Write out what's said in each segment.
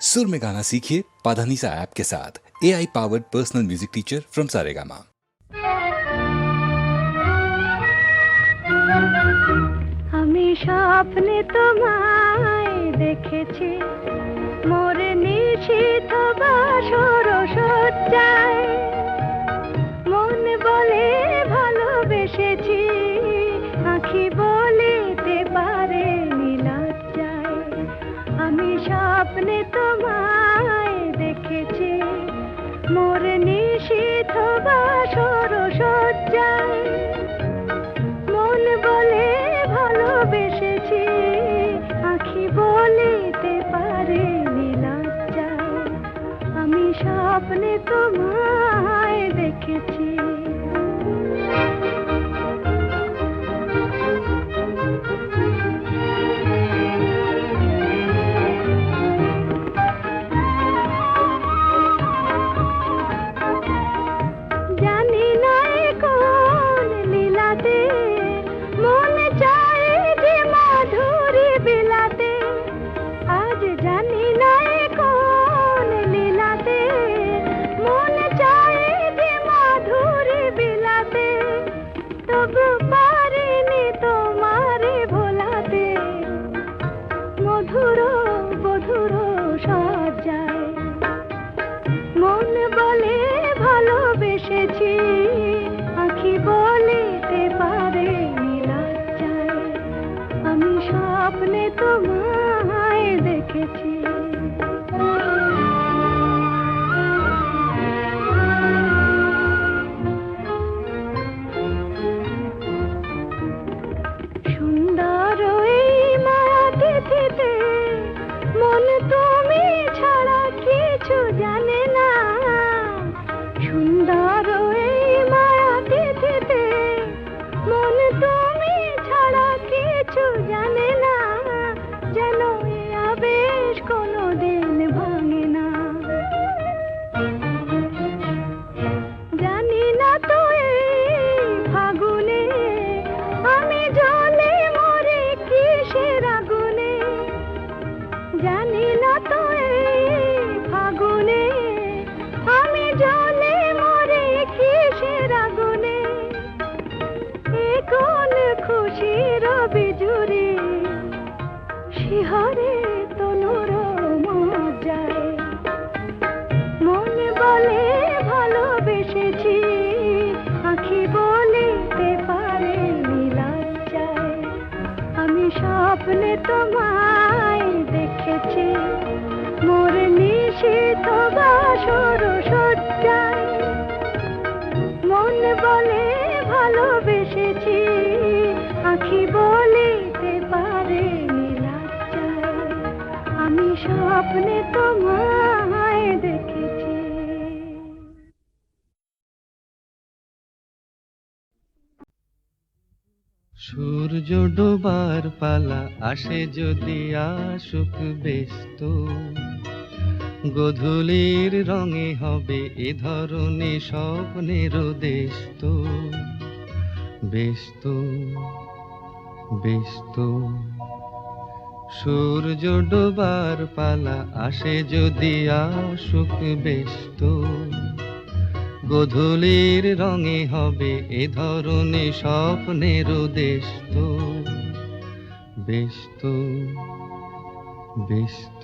सुर में गाना सीखिए पाधानीसा ऐप के साथ A I powered personal music teacher from Saregama আমি স্বপ্নে তোমায় দেখেছি মোর নিশীথ বাসর সজ্জায় মন বলে সজ্জায় মন বলে ভালোবেসেছি পারে আমি স্বপ্নে তোমায় দেখেছি। আজ জানি মন বলে ভালোবেসেছি। আখি বলিতে পারে আমি স্বপ্নে তোমায় দেখেছি। সূর্য ডোবার পালা আসে যদি আসুক ব্যস্ত। গধূলির রঙে হবে এ ধরনের স্বপ্নের দেশ তো। ব্যস্ত ব্যস্ত সূর্য ডোবার পালা আসে যদি আসুক ব্যস্ত গধূলির রঙে হবে এ ধরনের স্বপ্নের দেশ তো। ব্যস্ত ব্যস্ত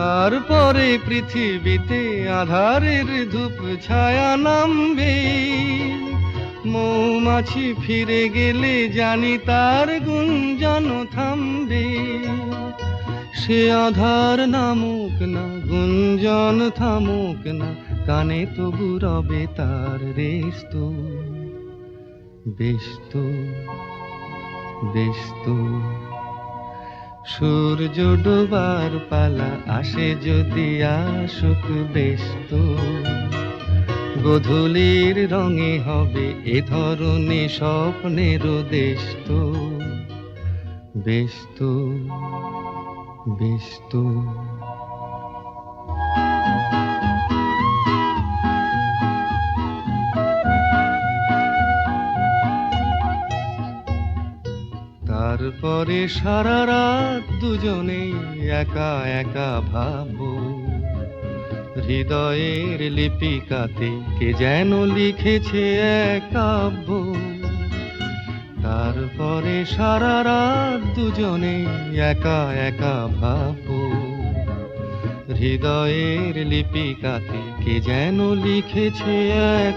তারপরে পৃথিবীতে আধারের ধূপ ছায়া নামবে। মৌমাছি ফিরে গেলে জানি তার গুঞ্জন থামবে। সে আধার নামুক না, গুঞ্জন থামুক না, কানে তবু রবে তার রেস্ত। ব্যস্ত ব্যস্ত। সূর্য ডোবার পালা আসে যদি আসুক বেশ তো। গধূলির রঙে হবে এ ধরনের স্বপ্নের দেশ তো। বেশ তো, বেশ তারপরে সারা রাত দুজনে একা একা ভাবো। হৃদয়ের লিপিকাতে কে যেন লিখেছে এক কাব্য। তারপরে সারা রাত দুজনে একা একা ভাবো। হৃদয়ের লিপিকাতে কে যেন লিখেছে এক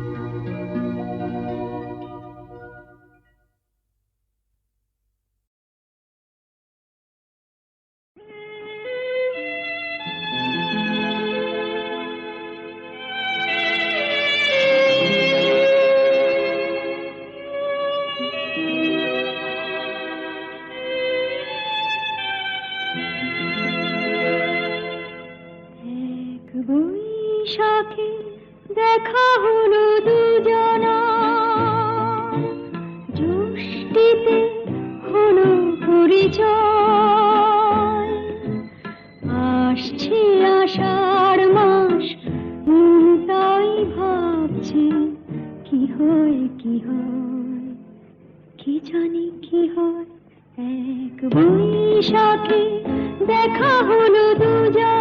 বৈশাখে দেখা হলো দুজনা। জ্যৈষ্ঠীতে হলো পরিচয়। আসছে আষাঢ় মাস তাই ভাবছে, কি হয় কি হয়? কি জানি কি হয়? এক বৈশাখে দেখা হলো দুজনার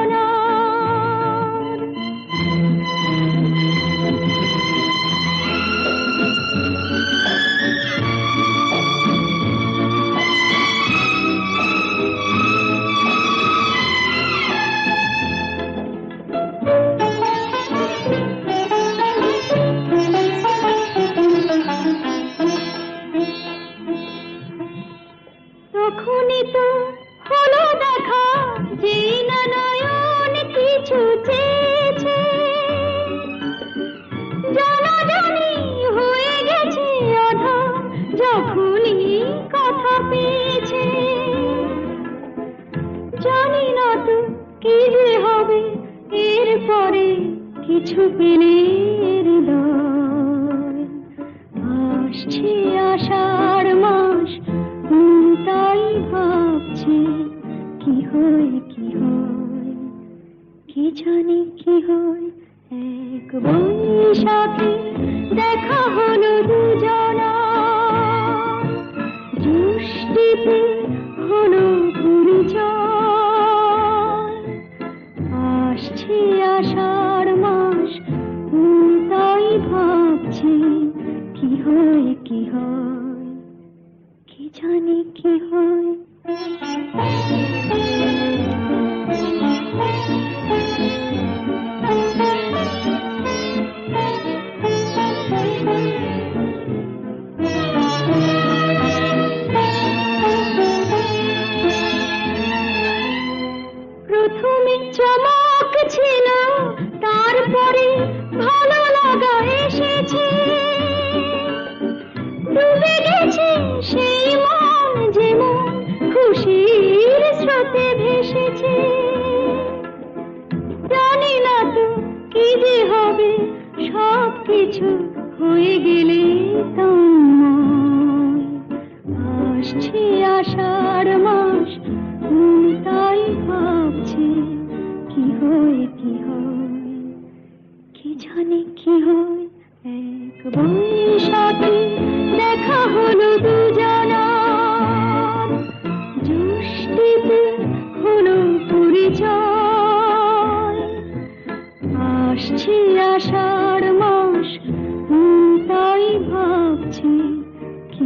কিছু পেলে আসছে আষাঢ় মাস তাই ভাবছে, কি হয় কি হয়? কি জানি কি হয়? এক বৈশাখে দেখা হলো দুজনা। জ্যৈষ্ঠীতে হলো পরিচয়। আসছে আষাঢ় মাস তাই ভাবছি কি হয় কি হয়? কি জানি কি হয়? কিছু হয়ে গেলে তন্ময়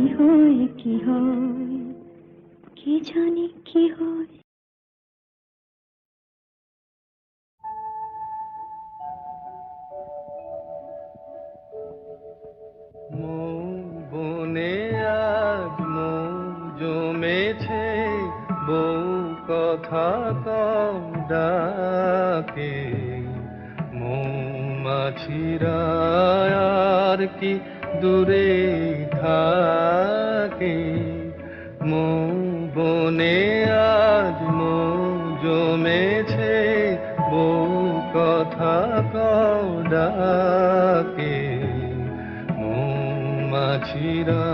হয় কি হয়? কি জানি কি হয়? বনে আজ মৌ জমেছে, বউ কথা কম ডাকে। মৌমাছিরা আর কি দূরে থাকে মৌ বনে আজ মৌ জমেছে, বউ কথা কও ডাকে। মৌমাছিরা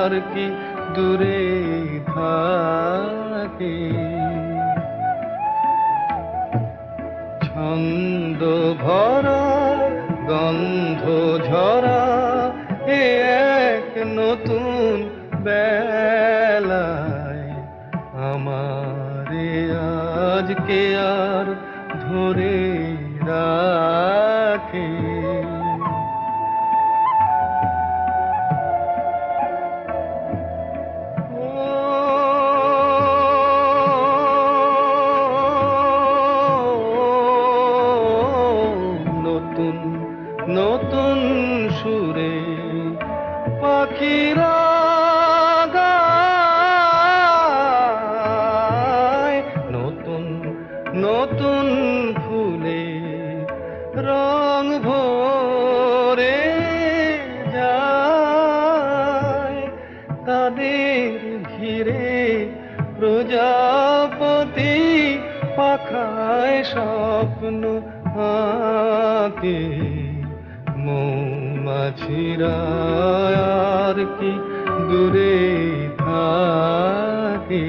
আর কি দূরে থাকে? ছন্দ ভরা, গন্ধ ঝরা নতুন বেলায় আমারে আজকে আর ধরে পাখায় স্বপ্ন আঁকে মৌমাছিরা আর কি দূরে থাকে।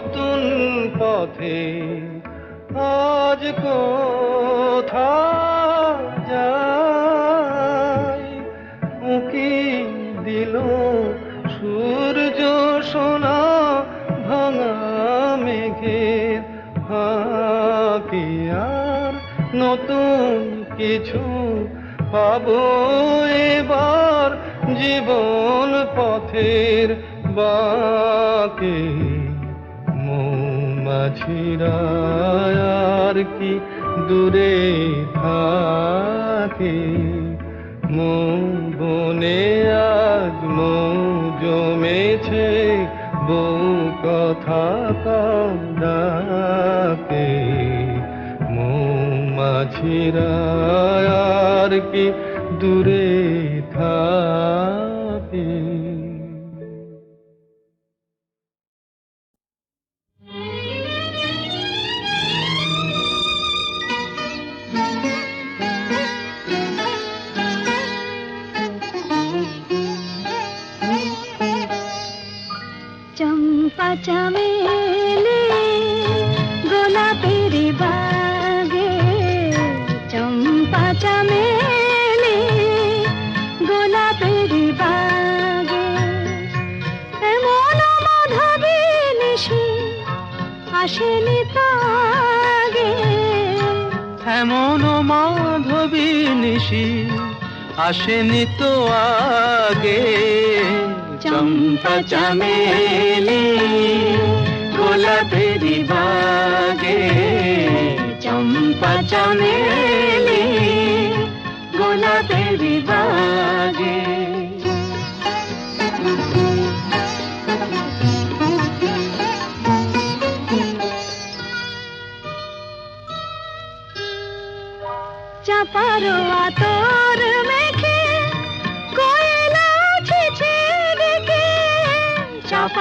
নতুন পথে আজ কোথা যাই? উকি দিল সূর্য সোনা ভাঙা মেঘের ফাঁকে। আর নতুন কিছু পাবো এবার জীবন পথের বাকে। আর কি দূরে থাকে? মৌ বনে আজ মৌ জমেছে বউ কথা কম ডাকে। মৌমাছিরা আর কি দূরে চম্পা চামেলি, গোলাপের বাগে। চম্পা চামেলি, গোলাপের বাগে। এমন মাধবী নিশি আসেনি তো আগে। এমন মাধবী নিশি আসেনি তো আগে। চম্পা চামেলি গোলাপেরি বাগে চম্পা চামেলি গোলাপেরি বাগে চাপারো আতর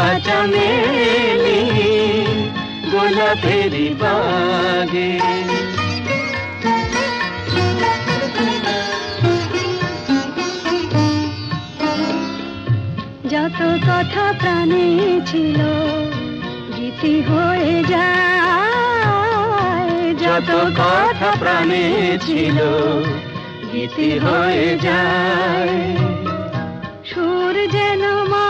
বাগে গোলাপেরি বাগে। যত কথা প্রাণে ছিল, গীতি হয়ে যায়। যত কথা প্রাণে ছিল, গীতি হয়ে যায়। সুর যেন হয়ে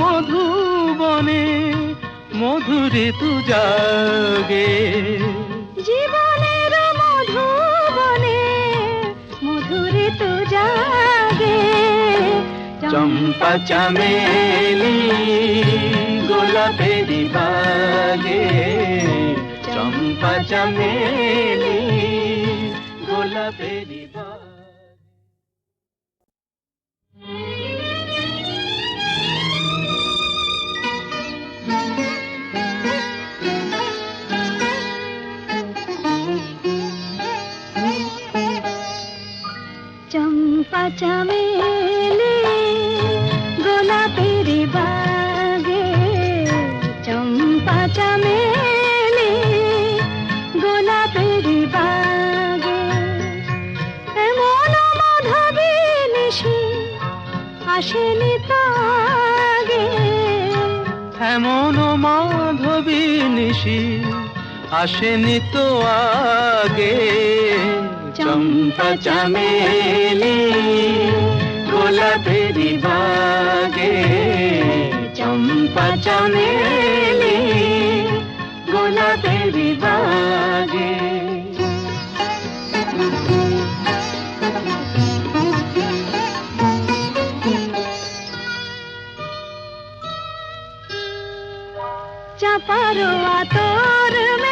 মধুবনে মধুরে তু জাগে। জীবনের মধুবনে মধুরে তো জাগে। চম্পা চামেলি গোলাপেরি বাগে চম্পা চামেলি গোলাপেরি আসেনি তো আগে। চম্পা চামেলি গোলাপেরি বাগে। চম্পা চামেলি গোলাপেরি বাগে। চাপারো আতর মেখে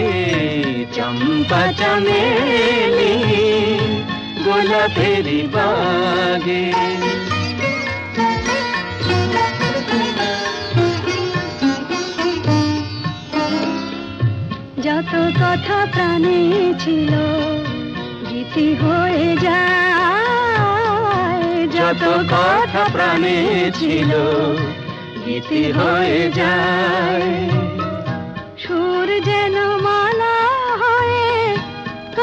চম্পা চামেলি গোলাপেরি বাগে। যত কথা প্রাণে ছিল গীতি হয়ে যায়। যত কথা প্রাণে ছিল গীতি হয়ে যায়। সুর যেন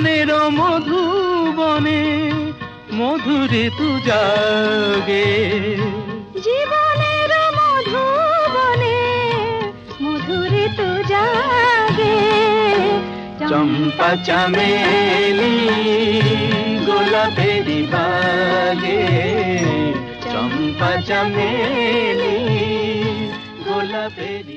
জীবনের মধুবনে মধুরে তু জাগে জীবনের মধুবনে মধুরে তো জাগে চম্পা চামেলি গোলাপেরি বাগে চম্পা চামেলি গোলাপেরি